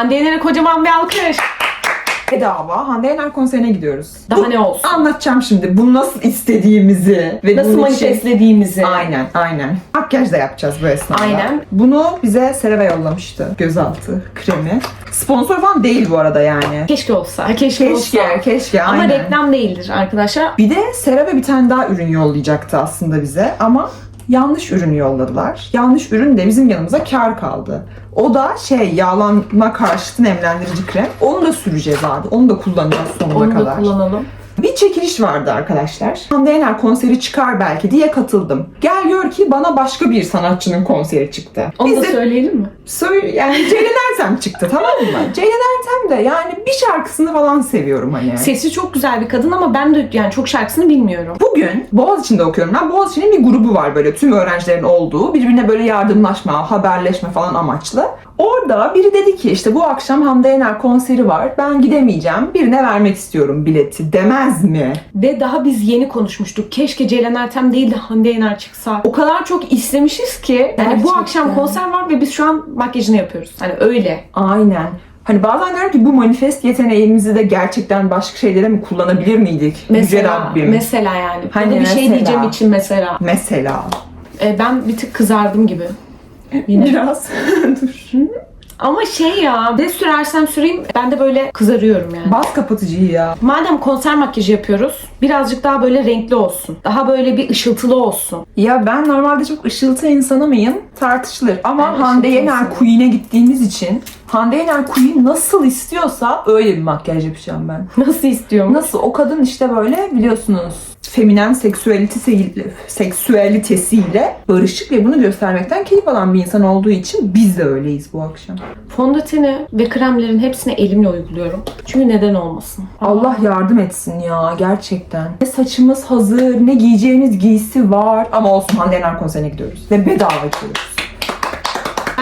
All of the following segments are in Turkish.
Hande Yener'e kocaman bir alkış. Bedava Hande Yener konserine gidiyoruz. Daha Bu- ne olsun? Anlatacağım şimdi bunu nasıl istediğimizi ve Nasıl bunun için- manifestlediğimizi. Aynen, aynen. Makyaj da yapacağız bu esnada. Aynen. Bunu bize Serave yollamıştı. Gözaltı kremi. Sponsor falan değil bu arada yani. Keşke olsa. Keşke, olsa. Keşke, keşke. Ama aynen. reklam değildir arkadaşlar. Bir de Serave bir tane daha ürün yollayacaktı aslında bize ama yanlış ürünü yolladılar. Yanlış ürün de bizim yanımıza kar kaldı. O da şey yağlanma karşıtı nemlendirici krem. Onu da süreceğiz abi. Onu da kullanacağız sonuna Onu da kadar. kullanalım. Bir çekiliş vardı arkadaşlar. Hande Yener konseri çıkar belki diye katıldım. Gel gör ki bana başka bir sanatçının konseri çıktı. Onu Biz da de söyleyelim mi? Söyle yani Ceylan Ertem çıktı tamam mı? Ceylan Ertem de yani bir şarkısını falan seviyorum hani. Sesi çok güzel bir kadın ama ben de yani çok şarkısını bilmiyorum. Bugün Boğaziçi'nde okuyorum ben. Boğaziçi'nin bir grubu var böyle tüm öğrencilerin olduğu. Birbirine böyle yardımlaşma, haberleşme falan amaçlı. Orada biri dedi ki işte bu akşam Hande Yener konseri var. Ben gidemeyeceğim. Birine vermek istiyorum bileti. Demez mi? Ve daha biz yeni konuşmuştuk. Keşke Ceylan Ertem değil de Hande Yener çıksa. O kadar çok istemişiz ki. Yani bu Gerçekten. akşam konser var ve biz şu an makyajını yapıyoruz. Hani öyle. Aynen. Hani bazen diyorum ki bu manifest yeteneğimizi de gerçekten başka şeylere mi kullanabilir miydik? Yüce Mesela, Rabbim. mesela yani. Hani da bir şey diyeceğim için mesela. Mesela. E, ben bir tık kızardım gibi. Yine. Biraz. Dur. Ama şey ya, ne sürersem süreyim ben de böyle kızarıyorum yani. Baz kapatıcıyı ya. Madem konser makyajı yapıyoruz, birazcık daha böyle renkli olsun. Daha böyle bir ışıltılı olsun. Ya ben normalde çok ışıltı insanı mıyım? Tartışılır. Ama Ben Hande Yener. Queen'e gittiğimiz için Hande Yener Queen nasıl istiyorsa öyle bir makyaj yapacağım ben. Nasıl istiyorum? Nasıl? O kadın işte böyle biliyorsunuz feminen seksüalitesiyle, seksüalitesiyle barışık ve bunu göstermekten keyif alan bir insan olduğu için biz de öyleyiz bu akşam. Fondöteni ve kremlerin hepsini elimle uyguluyorum. Çünkü neden olmasın? Allah yardım etsin ya gerçekten. Ne saçımız hazır, ne giyeceğimiz giysi var. Ama olsun Hande Yener konserine gidiyoruz. Ve bedava gidiyoruz.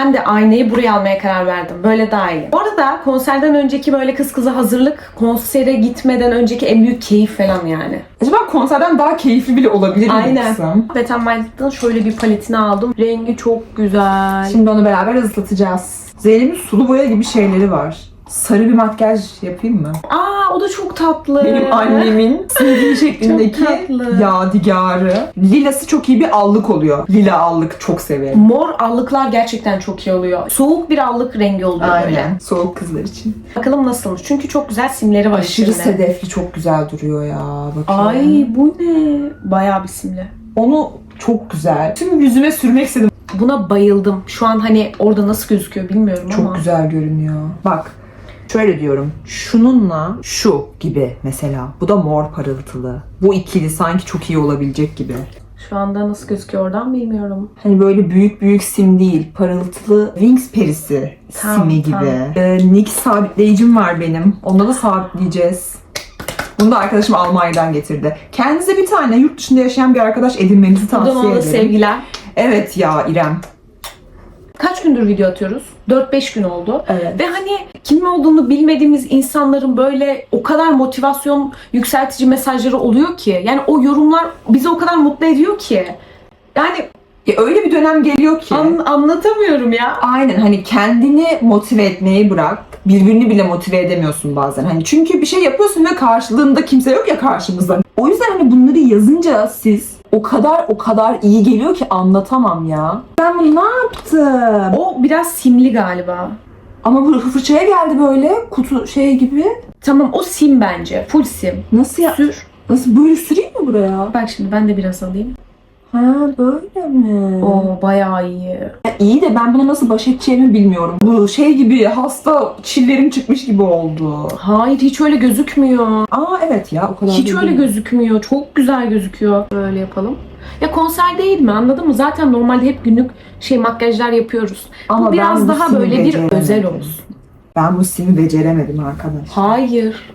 Ben de aynayı buraya almaya karar verdim. Böyle daha iyi. Bu arada konserden önceki böyle kız kıza hazırlık, konsere gitmeden önceki en büyük keyif falan yani. Acaba konserden daha keyifli bile olabilir mi Aynen. kısım? Wet n Wild'ın şöyle bir paletini aldım. Rengi çok güzel. Şimdi onu beraber ıslatacağız. Zeynep'in sulu boya gibi şeyleri var. Sarı bir makyaj yapayım mı? Aa o da çok tatlı. Benim annemin sevdiği şeklindeki Çok tatlı. yadigarı. Lilası çok iyi bir allık oluyor. Lila allık çok severim. Mor allıklar gerçekten çok iyi oluyor. Soğuk bir allık rengi oluyor böyle. Aynen. Soğuk kızlar için. Bakalım nasılmış. Çünkü çok güzel simleri var Aşırı içinde. sedefli çok güzel duruyor ya. Bakayım. Ay bu ne? Bayağı bir simli. Onu çok güzel. Tüm yüzüme sürmek istedim. Buna bayıldım. Şu an hani orada nasıl gözüküyor bilmiyorum Çok ama. güzel görünüyor. Bak şöyle diyorum. Şununla şu gibi mesela. Bu da mor parıltılı. Bu ikili sanki çok iyi olabilecek gibi. Şu anda nasıl gözüküyor oradan bilmiyorum. Hani böyle büyük büyük sim değil. Parıltılı Wings perisi Tamam, simi gibi. Ee, Nick sabitleyicim var benim. Onda da sabitleyeceğiz. Bunu da arkadaşım Almanya'dan getirdi. Kendinize bir tane yurt dışında yaşayan bir arkadaş edinmenizi Buradan tavsiye ona ederim. sevgiler. Evet ya İrem. Kaç gündür video atıyoruz? 4-5 gün oldu. Evet. Ve hani kim olduğunu bilmediğimiz insanların böyle o kadar motivasyon yükseltici mesajları oluyor ki. Yani o yorumlar bizi o kadar mutlu ediyor ki. Yani Ya öyle bir dönem geliyor ki. an- anlatamıyorum ya. Aynen hani kendini motive etmeyi bırak. Birbirini bile motive edemiyorsun bazen. Hani çünkü bir şey yapıyorsun ve karşılığında kimse yok ya karşımızda. O yüzden hani bunları yazınca siz o kadar o kadar iyi geliyor ki anlatamam ya. Ben bunu ne yaptım? O biraz simli galiba. Ama bu fırçaya geldi böyle kutu şey gibi. Tamam o sim bence. Full sim. Nasıl ya? Sür. Nasıl böyle süreyim mi buraya? Bak şimdi ben de biraz alayım. Ha böyle mi? Oo bayağı iyi. Ya İyi de ben bunu nasıl baş edeceğimi bilmiyorum. Bu şey gibi hasta çillerim çıkmış gibi oldu. Hayır hiç öyle gözükmüyor. Aa evet ya o kadar Hiç da öyle değil. gözükmüyor. Çok güzel gözüküyor. Böyle yapalım. Ya konser değil mi anladın mı? Zaten normalde hep günlük şey makyajlar yapıyoruz. Ama bu biraz ben bu daha böyle bir beceremedim. özel olsun. Ben bu simi beceremedim arkadaş. Hayır.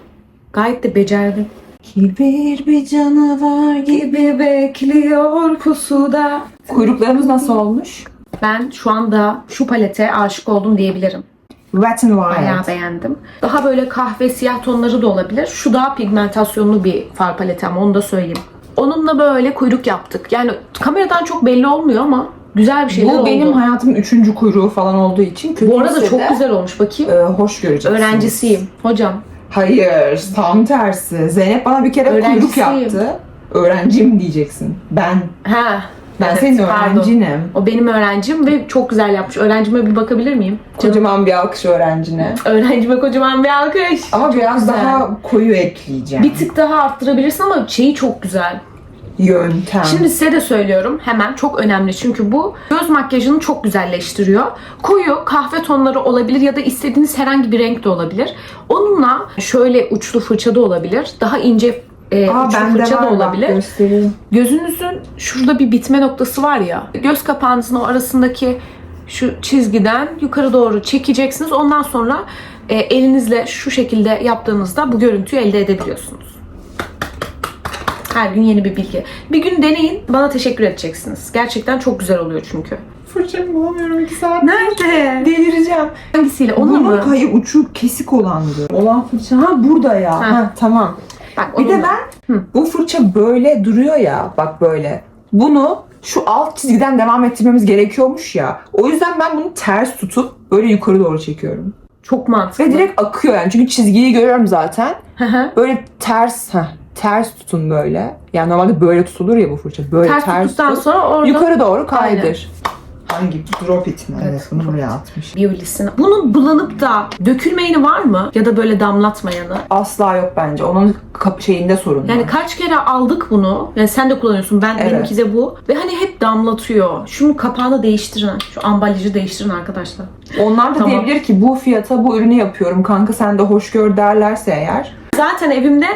Gayet de becerdin. Kibir bir canavar gibi bekliyor pusuda. Kuyruklarımız nasıl olmuş? Ben şu anda şu palete aşık oldum diyebilirim. Wet Bayağı Wild. beğendim. Daha böyle kahve siyah tonları da olabilir. Şu daha pigmentasyonlu bir far paleti ama onu da söyleyeyim. Onunla böyle kuyruk yaptık. Yani kameradan çok belli olmuyor ama Güzel bir şeyler Bu oldu. benim hayatımın üçüncü kuyruğu falan olduğu için Bu arada çok güzel olmuş. Bakayım. e, hoş göreceksiniz. Öğrencisiyim. Hocam. Hayır, tam tersi. Zeynep bana bir kere kuyruk Öğrencisiyim. yaptı. Öğrencim diyeceksin. Ben. Ha. Ben Evet, senin pardon. öğrencinim. O benim öğrencim ve çok güzel yapmış. Öğrencime bir bakabilir miyim? Kocaman bir alkış öğrencine. Öğrencime kocaman bir alkış. Ama biraz güzel. daha koyu ekleyeceğim. Bir tık daha arttırabilirsin ama şeyi çok güzel. Yöntem. Şimdi size de söylüyorum hemen çok önemli çünkü bu göz makyajını çok güzelleştiriyor. Koyu kahve tonları olabilir ya da istediğiniz herhangi bir renk de olabilir. Onunla şöyle uçlu fırça da olabilir. Daha ince e, Aa, uçlu fırça da olabilir. göstereyim. Gözünüzün şurada bir bitme noktası var ya. Göz kapağınızın o arasındaki şu çizgiden yukarı doğru çekeceksiniz. Ondan sonra e, elinizle şu şekilde yaptığınızda bu görüntüyü elde edebiliyorsunuz. Her gün yeni bir bilgi. Bir gün deneyin, bana teşekkür edeceksiniz. Gerçekten çok güzel oluyor çünkü. Fırçamı bulamıyorum iki saat. Nerede? Delireceğim. Hangisiyle? Onu Bunun mu? kayı uçu kesik olandı. Olan fırça. Ha burada ya. Ha. Ha, tamam. Bak, Bir de ben Hı. bu fırça böyle duruyor ya bak böyle. Bunu şu alt çizgiden devam ettirmemiz gerekiyormuş ya. O yüzden ben bunu ters tutup böyle yukarı doğru çekiyorum. çok mantıklı. Ve direkt akıyor yani. Çünkü çizgiyi görüyorum zaten. Hı hı. Böyle ters heh, ters tutun böyle. Yani normalde böyle tutulur ya bu fırça. Böyle Ters ters, tuttuktan tut. sonra orada Yukarı doğru kaydır. Hangi? Drop it mi? Evet, bunu drop buraya atmış. Biyolisini. Bunun bulanıp da dökülmeyeni var mı? Ya da böyle damlatmayanı? Asla yok bence. Onun şeyinde sorun var. Yani kaç kere aldık bunu. Yani sen de kullanıyorsun. Ben Evet. benimki de bu. Ve hani hep damlatıyor. Şunun kapağını değiştirin. Şu ambalajı değiştirin arkadaşlar. Onlar da Tamam. diyebilir ki bu fiyata bu ürünü yapıyorum kanka sen de hoş gör derlerse eğer. Zaten evimde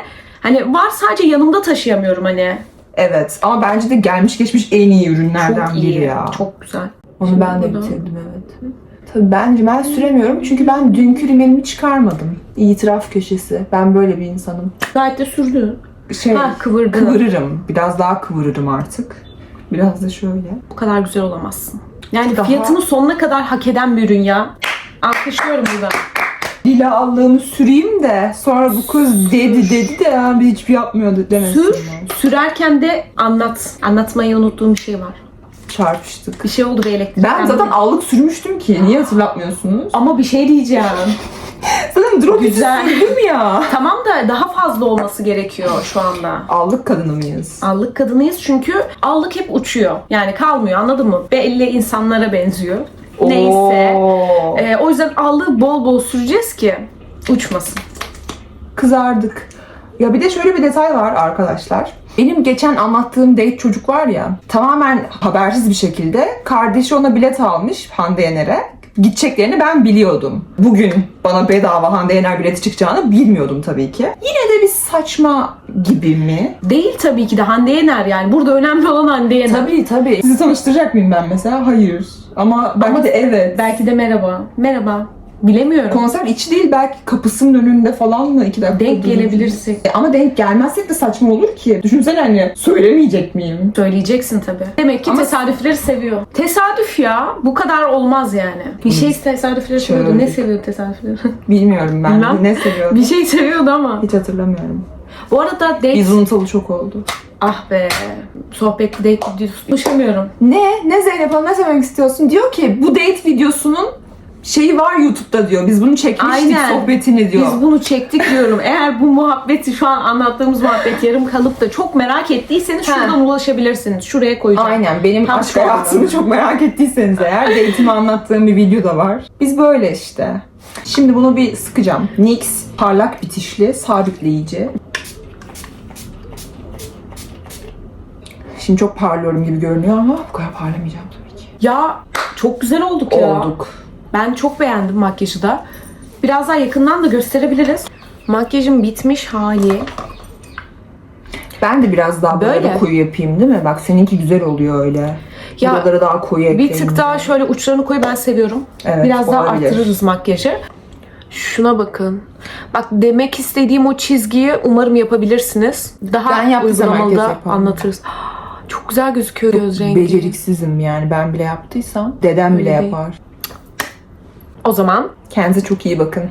hani var sadece yanımda taşıyamıyorum hani. Evet ama bence de gelmiş geçmiş en iyi ürünlerden Çok biri iyi. ya. Çok güzel. Onu Şimdi ben de burada- bitirdim evet. Tabii bence ben süremiyorum çünkü ben dünkü rimelimi çıkarmadım. İtiraf köşesi. Ben böyle bir insanım. Gayet de sürdü. Şey Ha kıvırdı. kıvırırım. Biraz daha kıvırırım artık. Biraz da şöyle. Bu kadar güzel olamazsın. Yani Daha- fiyatını sonuna kadar hak eden bir ürün ya. Alkışlıyorum burada. Dila allığımı süreyim de sonra bu kız dedi dedi de abi hiçbir yapmıyordu demesinler. Sür. Sürerken de anlat. Anlatmayı unuttuğum bir şey var. Çarpıştık. Bir şey oldu bir elektrik. Ben zaten allık sürmüştüm ki. Niye hatırlatmıyorsunuz? Ama bir şey diyeceğim. Zaten drop Güzel. Güzel. sürdüm ya. tamam da daha fazla olması gerekiyor şu anda. Allık kadını mıyız? Allık kadınıyız çünkü allık hep uçuyor. Yani kalmıyor anladın mı? Belli insanlara benziyor. Neyse. Oo. Ee, o yüzden allığı bol bol süreceğiz ki uçmasın. Kızardık. Ya bir de şöyle bir detay var arkadaşlar. Benim geçen anlattığım date çocuk var ya tamamen habersiz bir şekilde kardeşi ona bilet almış Hande Yener'e. Gideceklerini ben biliyordum. Bugün bana bedava Hande Yener bileti çıkacağını bilmiyordum tabii ki. Yine de bir saçma gibi mi? Değil tabii ki de Hande Yener yani. Burada önemli olan Hande Yener. Tabii tabii. Sizi tanıştıracak mıyım ben mesela? Hayır. Ama belki Ama de evet. Belki de merhaba. Merhaba. Bilemiyorum. Konser içi değil belki kapısının önünde falan mı? iki dakika Denk durur. gelebilirsek. E Ama denk gelmezsek de saçma olur ki. Düşünsene hani söylemeyecek miyim? Söyleyeceksin tabii. Demek ki Ama- tesadüfleri seviyor. Tesadüf ya. Bu kadar olmaz yani. Bir şey tesadüfleri seviyordu. Ne Şöyle. seviyordu tesadüfleri? Bilmiyorum ben. Bilmem. Ne seviyorum? bir şey seviyordu ama. Hiç hatırlamıyorum. Bu arada date... Biz unutalı çok oldu. Ah be. Sohbetli date videosu. Konuşamıyorum. Ne? Ne Zeynep Hanım ne söylemek istiyorsun? Diyor ki bu date videosunun şeyi var YouTube'da diyor. Biz bunu çekmiştik Aynen. sohbetini diyor. Biz bunu çektik diyorum. Eğer bu muhabbeti şu an anlattığımız muhabbet yarım kalıp da çok merak ettiyseniz Ha. şuradan ulaşabilirsiniz. Şuraya koyacağım. Aynen benim Tam aşk hayatımı çok merak ettiyseniz eğer date'imi anlattığım bir video da var. Biz böyle işte. Şimdi bunu bir sıkacağım. NYX parlak bitişli sabitleyici. Şimdi çok parlıyorum gibi görünüyor ama bu kadar parlamayacağım tabii ki. Ya çok güzel olduk ya. Olduk. Ben çok beğendim makyajı da. Biraz daha yakından da gösterebiliriz. Makyajım bitmiş hali. Ben de biraz daha böyle, Böyle. koyu yapayım değil mi? Bak seninki güzel oluyor öyle. Ya, Buralara daha koyu Bir ekleyeyim. tık daha şöyle uçlarını koy ben seviyorum. Evet, Biraz daha olabilir. arttırırız makyajı. Şuna bakın. Bak demek istediğim o çizgiyi umarım yapabilirsiniz. Daha Ben uygulamalı anlatırız. Çok güzel gözüküyor göz rengi. Beceriksizim yani ben bile yaptıysam dedem bile Öyle değil. yapar. O zaman Kendinize çok iyi bakın.